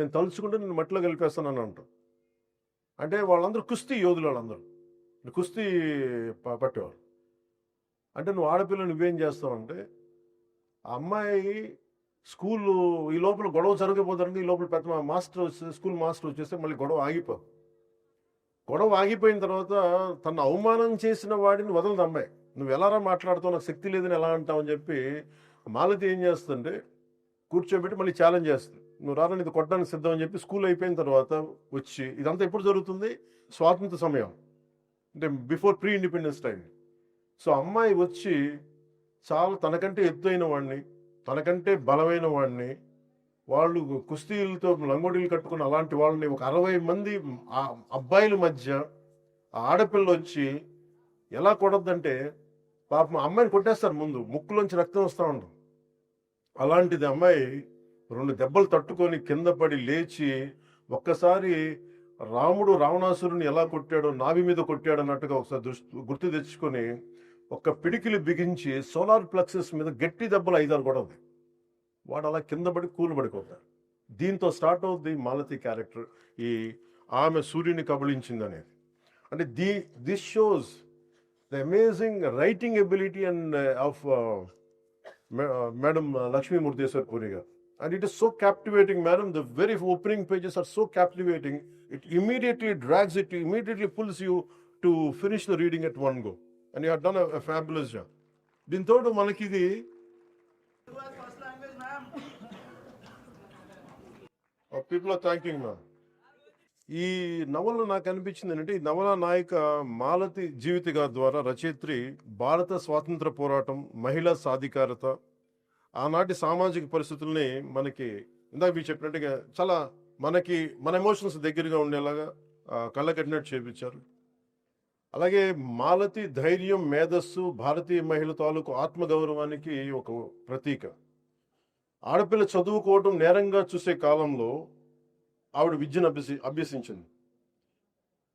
నేను తలుచుకుంటే నేను మట్టిలో కలిపేస్తానని అంటాం అంటే వాళ్ళందరూ కుస్తీ యోధులు వాళ్ళందరూ కుస్తీ ప- పట్టేవారు అంటే నువ్వు ఆడపిల్ల నువ్వేం చేస్తావంటే ఆ అమ్మాయి స్కూల్ ఈ లోపల గొడవ జరగకపోతారంటే ఈ లోపల పెద్ద మాస్టర్ స్కూల్ మాస్టర్ వచ్చేస్తే మళ్ళీ గొడవ ఆగిపోదు. గొడవ ఆగిపోయిన తర్వాత తను అవమానం చేసిన వాడిని వదలదు అమ్మాయి. నువ్వు ఎలారా మాట్లాడుతావు? నాకు శక్తి లేదని ఎలా అంటావు అని చెప్పి మాలతి ఏం చేస్తుంటే కూర్చోబెట్టి మళ్ళీ ఛాలెంజ్ చేస్తుంది. నువ్వు రారా ఇది కొట్టడానికి సిద్ధం అని చెప్పి స్కూల్ అయిపోయిన తర్వాత వచ్చి ఇదంతా ఎప్పుడు జరుగుతుంది? స్వాతంత్ర సమయం. అంటే before pre independence time. So అమ్మాయి వచ్చి చాలా తనకంటే ఎత్తైన వాడిని తనకంటే బలమైన వాడిని వాళ్ళు కుస్తీలతో లంగోడీలు కట్టుకున్న అలాంటి వాళ్ళని ఒక అరవై మంది అబ్బాయిల మధ్య ఆ ఆడపిల్ల వచ్చి ఎలా కొడద్దంటే పాపం అమ్మాయిని కొట్టేస్తారు ముందు. ముక్కులోంచి రక్తం వస్తూ ఉంటుంది. అలాంటిది అమ్మాయి రెండు దెబ్బలు తట్టుకొని కింద పడి లేచి ఒక్కసారి రాముడు రావణాసురుని ఎలా కొట్టాడో నాభి మీద కొట్టాడు అన్నట్టుగా ఒకసారి దృష్టి గుర్తు తెచ్చుకొని ఒక్క పిడికిలి బిగించి సోలార్ ప్లక్సెస్ మీద గట్టి దెబ్బలు ఐదారు కూడా ఉంది వాడు అలా కింద పడి కూలు పడిపోతాడు. దీంతో స్టార్ట్ అవుద్ది మాలతి క్యారెక్టర్ ఈ ఆమె సూర్యుని కబళించింది అనేది. అంటే the this shows the amazing writing ability and of madam Lakshmi Murdeshwar Puri garu. And it is so captivating madam the very opening pages are so captivating it immediately drags it immediately pulls you to finish the reading at one go and you done fabulous job దీంతో మనకి ఇది First language, ma'am. People are thanking ma'am ఈ నవల నాకు అనిపించింది ఏంటంటే ఈ నవల నాయిక మాలతి జీవిత గారి ద్వారా రచయిత్రి భారత స్వాతంత్ర పోరాటం మహిళా సాధికారత ఆనాటి సామాజిక పరిస్థితుల్ని మనకి ఇందాక మీరు చెప్పినట్టుగా చాలా మనకి మన ఎమోషన్స్ దగ్గరగా ఉండేలాగా కళ్ళకట్టినట్టు చేపించారు. అలాగే మాలతి ధైర్యం మేధస్సు భారతీయ మహిళ తాలూకు ఆత్మగౌరవానికి ఒక ప్రతీక. ఆడపిల్ల చదువుకోవటం నేరంగా చూసే కాలంలో ఆవిడ విద్యను అభ్యసి అభ్యసించింది.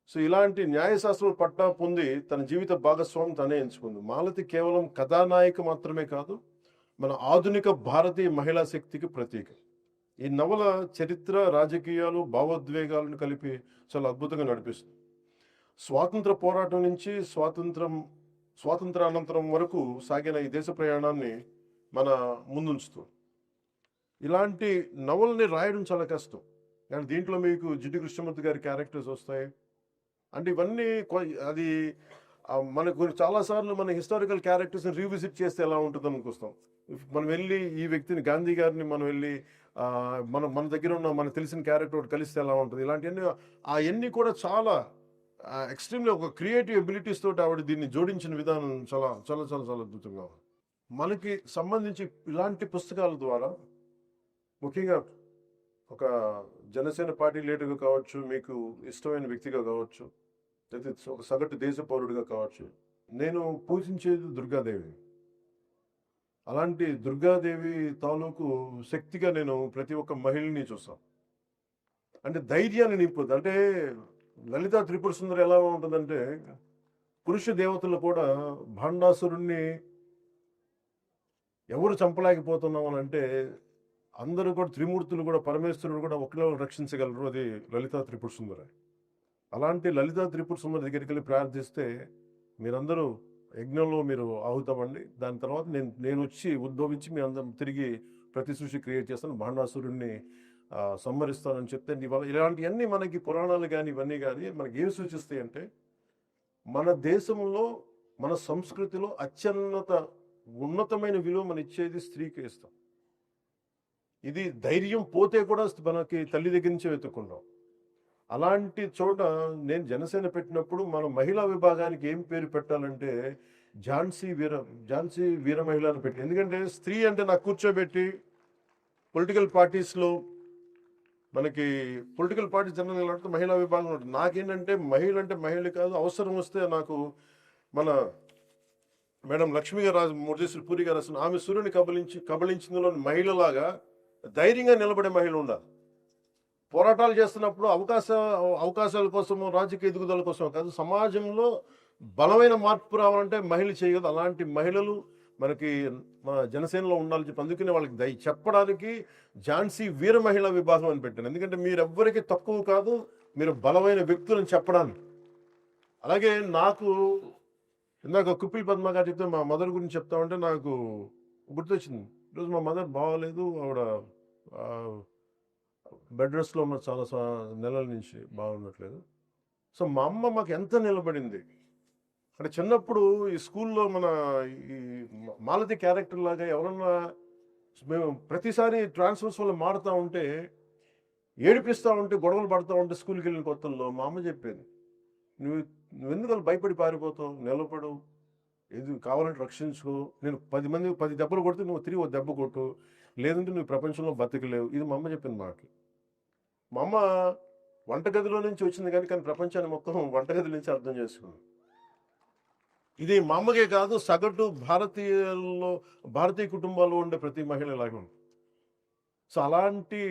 సో ఇలాంటి న్యాయశాస్త్రం పట్టా పొంది తన జీవిత భాగస్వామి తనే ఎంచుకుంది. మాలతి కేవలం కథానాయిక మాత్రమే కాదు మన ఆధునిక భారతీయ మహిళా శక్తికి ప్రతీక. ఈ నవల చరిత్ర రాజకీయాలు భావోద్వేగాలను కలిపి చాలా అద్భుతంగా నడిపిస్తుంది. స్వాతంత్ర పోరాటం నుంచి స్వాతంత్రం స్వాతంత్రానంతరం వరకు సాగిన ఈ దేశ ప్రయాణాన్ని మన ముందుంచుతూ ఇలాంటి నవల్ని రాయడం చాలా కష్టం. కానీ దీంట్లో మీకు జిడ్డు కృష్ణమూర్తి గారి క్యారెక్టర్స్ వస్తాయి. అంటే ఇవన్నీ అది మనకు చాలాసార్లు మన హిస్టారికల్ క్యారెక్టర్స్ని రీవిజిట్ చేస్తే ఎలా ఉంటుంది అనుకొస్తాం మనం వెళ్ళి ఈ వ్యక్తిని గాంధీ గారిని మనం వెళ్ళి మన మన దగ్గర ఉన్న మనకు తెలిసిన క్యారెక్టర్ ఒకటి కలిస్తే ఎలా ఉంటుంది? ఇలాంటివన్నీ అవన్నీ కూడా చాలా ఎక్స్ట్రీమ్లీ ఒక క్రియేటివ్ ఎబిలిటీస్ తోటి ఆవిడ దీన్ని జోడించిన విధానం చాలా చాలా చాలా చాలా అద్భుతంగా మనకి సంబంధించి ఇలాంటి పుస్తకాల ద్వారా ముఖ్యంగా ఒక జనసేన పార్టీ లీడర్గా కావచ్చు మీకు ఇష్టమైన వ్యక్తిగా కావచ్చు లేదా ఒక సగటు దేశ పౌరుడిగా కావచ్చు. నేను పూజించేది దుర్గాదేవి. అలాంటి దుర్గాదేవి తాలూకు శక్తిగా నేను ప్రతి ఒక్క మహిళని చూస్తాను అంటే ధైర్యాన్ని నింపుద్ది అంటే లలిత త్రిపుర సుందరి ఎలా ఉంటుందంటే పురుష దేవతలు కూడా భాండాసురుణ్ణి ఎవరు చంపలేకపోతున్నాం అని అంటే అందరూ కూడా త్రిమూర్తులు కూడా పరమేశ్వరుడు కూడా ఒకరిలో రక్షించగలరు. అది లలిత త్రిపుర సుందరి. అలాంటి లలిత త్రిపుర సుందరి దగ్గరికి వెళ్ళి ప్రార్థిస్తే మీరందరూ యజ్ఞంలో మీరు ఆహుతామండి. దాని తర్వాత నేను నేను వచ్చి ఉద్భవించి మీ అందరం తిరిగి ప్రతి సృష్టి క్రియేట్ చేస్తాను. బాణాసురుణ్ణి సంహరిస్తానని చెప్తే ఇవాళ ఇలాంటివన్నీ మనకి పురాణాలు కానీ ఇవన్నీ కానీ మనకి ఏమి సూచిస్తాయి అంటే మన దేశంలో మన సంస్కృతిలో అత్యున్నత ఉన్నతమైన విలువ మనం ఇచ్చేది స్త్రీకి ఇస్తాం. ఇది ధైర్యం పోతే కూడా మనకి తల్లి దగ్గర నుంచే వెతుక్కుంటాం. అలాంటి చోట నేను జనసేన పెట్టినప్పుడు మన మహిళా విభాగానికి ఏం పేరు పెట్టాలంటే ఝాన్సీ వీర ఝాన్సీ వీర మహిళ అని పెట్టి. ఎందుకంటే స్త్రీ అంటే నాకు కూర్చోబెట్టి పొలిటికల్ పార్టీస్లో మనకి పొలిటికల్ పార్టీ జనరల్ అంటే మహిళా విభాగం ఉంటుంది. నాకేంటంటే మహిళ అంటే మహిళ కాదు అవసరం వస్తే నాకు మన మేడం లక్ష్మీ గారు రాజు పూరి గారు అసలు ఆమె సూర్యుని కబలించి కబలించిందిలో మహిళలాగా ధైర్యంగా నిలబడే మహిళ ఉండాలి. పోరాటాలు చేస్తున్నప్పుడు అవకాశ అవకాశాల కోసము రాజకీయ ఎదుగుదల కోసం కాదు సమాజంలో బలమైన మార్పు రావాలంటే మహిళ చేయదు. అలాంటి మహిళలు మనకి మన జనసేనలో ఉండాలని చెప్పి అందుకనే వాళ్ళకి దయ. చెప్పడానికి ఝాన్సీ వీర మహిళా విభాగం అని పెట్టాను ఎందుకంటే మీరు ఎవ్వరికి తక్కువ కాదు మీరు బలమైన వ్యక్తులని చెప్పడానికి. అలాగే నాకు ఇందాక కుప్పిల్ పద్మ గారు చెప్తే మా మదర్ గురించి చెప్తా ఉంటే నాకు గుర్తొచ్చింది. ఈరోజు మా మదర్ బాగోలేదు ఆవిడ బెడ్ రెస్ట్లో ఉన్న చాలా నెలల నుంచి బాగుండట్లేదు. సో మా అమ్మ మాకు ఎంత నిలబడింది? అంటే చిన్నప్పుడు ఈ స్కూల్లో మన ఈ మాలతి క్యారెక్టర్ లాగా ఎవరన్నా మేము ప్రతిసారి ట్రాన్స్ఫర్స్ వల్ల మారుతూ ఉంటే ఏడిపిస్తూ ఉంటే గొడవలు పడుతూ ఉంటే స్కూల్కి వెళ్ళిన కొత్తల్లో మా అమ్మ చెప్పేది నువ్వు నువ్వెందుకు అలా భయపడి పారిపోతావు? నిలబడు. ఏది కావాలంటే రక్షించుకో. నేను పది మంది పది దెబ్బలు కొడితే నువ్వు తిరిగి ఒక దెబ్బ కొట్టు. లేదంటే నువ్వు ప్రపంచంలో బతకలేవు. ఇది మా అమ్మ చెప్పిన మాటలు. మా అమ్మ వంటగదిలో నుంచి వచ్చింది కానీ కానీ ప్రపంచాన్ని మొత్తం వంటగది నుంచి అర్థం చేసుకుంది. ఇది మా అమ్మకే కాదు సగటు భారతీయుల్లో భారతీయ కుటుంబాల్లో ఉండే ప్రతి మహిళ ఇలాగే ఉంది. సో అలాంటి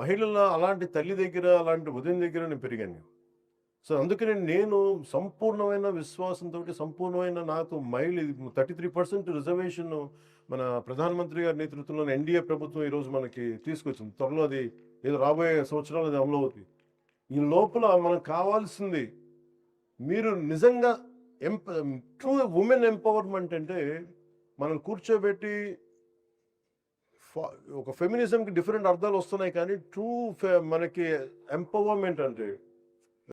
మహిళల అలాంటి తల్లి దగ్గర అలాంటి ఉదయం దగ్గర నేను పెరిగాను. సో అందుకని నేను సంపూర్ణమైన విశ్వాసంతో సంపూర్ణమైన నాకు మైల్ థర్టీ త్రీ పర్సెంట్ రిజర్వేషన్ మన ప్రధానమంత్రి గారి నేతృత్వంలో ఎన్డీఏ ప్రభుత్వం ఈరోజు మనకి తీసుకొచ్చింది. త్వరలో అది ఏదో రాబోయే సంవత్సరాలు అది అమలు అవుతుంది. ఈ లోపల మనకు కావాల్సింది మీరు నిజంగా ఎంప ట్రూ ఉమెన్ ఎంపవర్మెంట్ అంటే మనం కూర్చోబెట్టి ఒక ఫెమినిజంకి డిఫరెంట్ అర్థాలు వస్తున్నాయి కానీ ట్రూ మనకి ఎంపవర్మెంట్ అంటే